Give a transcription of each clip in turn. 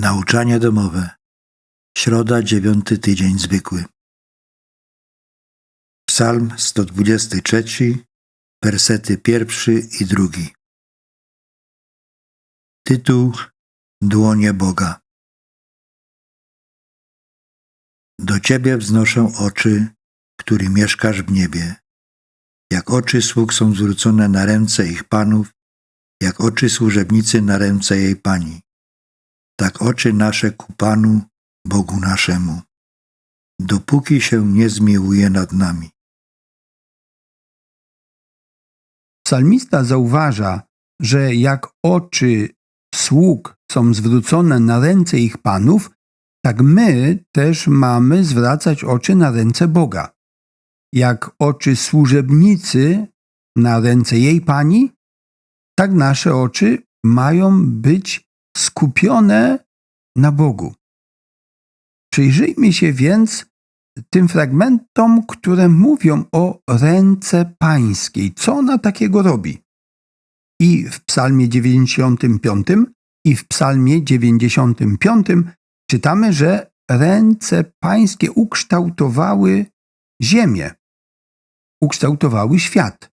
Nauczanie domowe. Środa, dziewiąty tydzień zwykły. Psalm 123, wersety pierwszy i drugi. Tytuł Dłonie Boga. Do Ciebie wznoszę oczy, który mieszkasz w niebie. Jak oczy sług są zwrócone na ręce ich panów, jak oczy służebnicy na ręce jej pani tak oczy nasze ku Panu, Bogu naszemu, dopóki się nie zmiłuje nad nami. Psalmista zauważa, że jak oczy sług są zwrócone na ręce ich panów, tak my też mamy zwracać oczy na ręce Boga. Jak oczy służebnicy na ręce jej pani, tak nasze oczy mają być skupione na Bogu. Przyjrzyjmy się więc tym fragmentom, które mówią o ręce pańskiej. Co ona takiego robi? I w Psalmie 95 i w Psalmie 95 czytamy, że ręce pańskie ukształtowały ziemię, ukształtowały świat.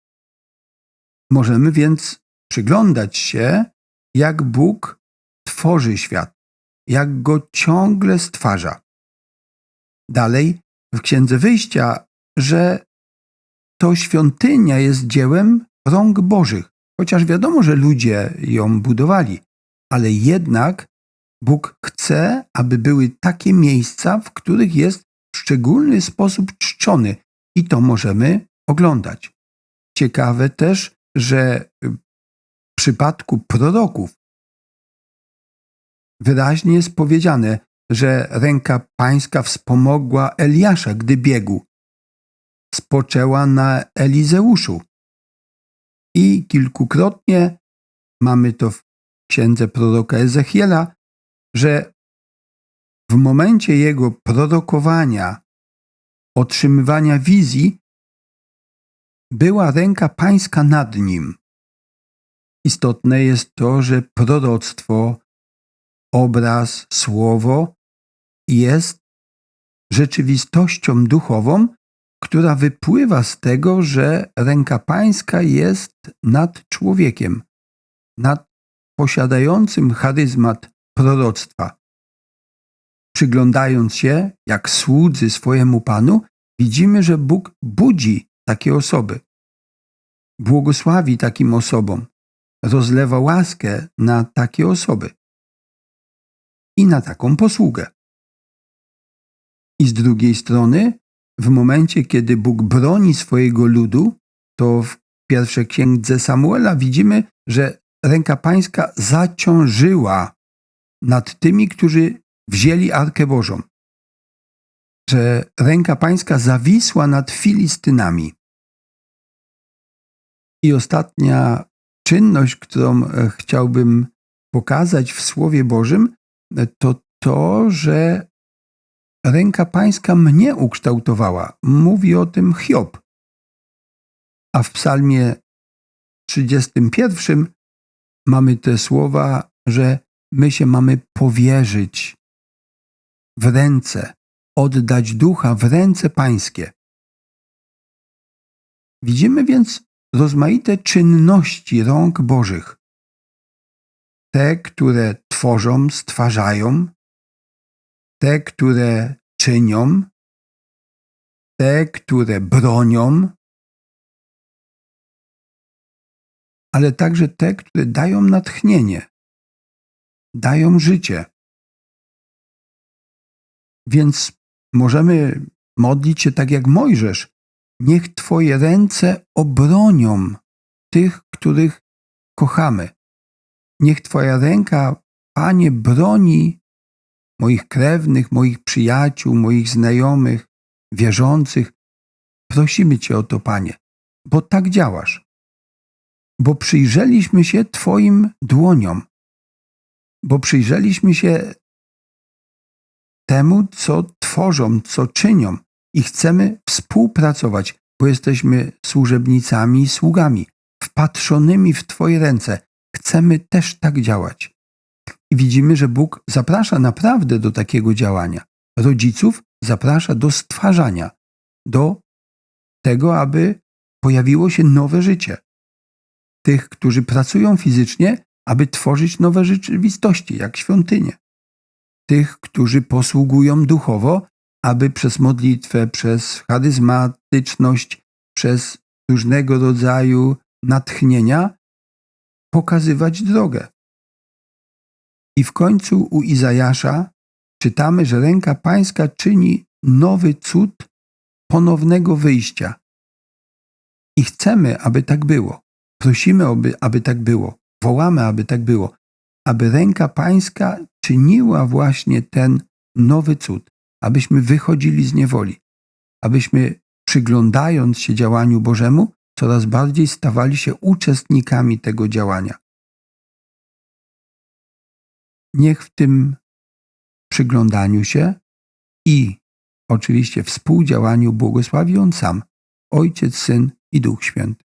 Możemy więc przyglądać się, jak Bóg tworzy świat, jak go ciągle stwarza. Dalej w Księdze Wyjścia, że to świątynia jest dziełem rąk Bożych, chociaż wiadomo, że ludzie ją budowali, ale jednak Bóg chce, aby były takie miejsca, w których jest w szczególny sposób czczony i to możemy oglądać. Ciekawe też, że w przypadku proroków wyraźnie jest powiedziane, że ręka pańska wspomogła Eliasza, gdy biegł. Spoczęła na Elizeuszu. I kilkukrotnie mamy to w księdze proroka Ezechiela, że w momencie jego prorokowania, otrzymywania wizji, była ręka pańska nad nim. Istotne jest to, że proroctwo obraz, słowo jest rzeczywistością duchową, która wypływa z tego, że ręka pańska jest nad człowiekiem, nad posiadającym charyzmat proroctwa. Przyglądając się, jak słudzy swojemu Panu, widzimy, że Bóg budzi takie osoby. Błogosławi takim osobom, rozlewa łaskę na takie osoby i na taką posługę. I z drugiej strony, w momencie, kiedy Bóg broni swojego ludu, to w pierwszej księdze Samuela widzimy, że ręka pańska zaciążyła nad tymi, którzy wzięli Arkę Bożą. Że ręka pańska zawisła nad Filistynami. I ostatnia czynność, którą e, chciałbym pokazać w Słowie Bożym, to to, że ręka pańska mnie ukształtowała. Mówi o tym Hiob. A w psalmie 31 mamy te słowa, że my się mamy powierzyć w ręce, oddać ducha w ręce pańskie. Widzimy więc rozmaite czynności rąk Bożych. Te, które tworzą, stwarzają, te, które czynią, te, które bronią, ale także te, które dają natchnienie, dają życie. Więc możemy modlić się tak jak Mojżesz. Niech Twoje ręce obronią tych, których kochamy. Niech Twoja ręka Panie, broni moich krewnych, moich przyjaciół, moich znajomych, wierzących. Prosimy Cię o to, Panie, bo tak działasz. Bo przyjrzeliśmy się Twoim dłoniom, bo przyjrzeliśmy się temu, co tworzą, co czynią i chcemy współpracować, bo jesteśmy służebnicami i sługami, wpatrzonymi w Twoje ręce. Chcemy też tak działać. I widzimy, że Bóg zaprasza naprawdę do takiego działania. Rodziców zaprasza do stwarzania, do tego, aby pojawiło się nowe życie. Tych, którzy pracują fizycznie, aby tworzyć nowe rzeczywistości, jak świątynie. Tych, którzy posługują duchowo, aby przez modlitwę, przez charyzmatyczność, przez różnego rodzaju natchnienia pokazywać drogę. I w końcu u Izajasza czytamy, że ręka Pańska czyni nowy cud ponownego wyjścia. I chcemy, aby tak było. Prosimy, aby, aby tak było. Wołamy, aby tak było. Aby ręka Pańska czyniła właśnie ten nowy cud, abyśmy wychodzili z niewoli, abyśmy przyglądając się działaniu Bożemu, coraz bardziej stawali się uczestnikami tego działania. Niech w tym przyglądaniu się i oczywiście współdziałaniu błogosławi On sam, Ojciec, Syn i Duch Święty.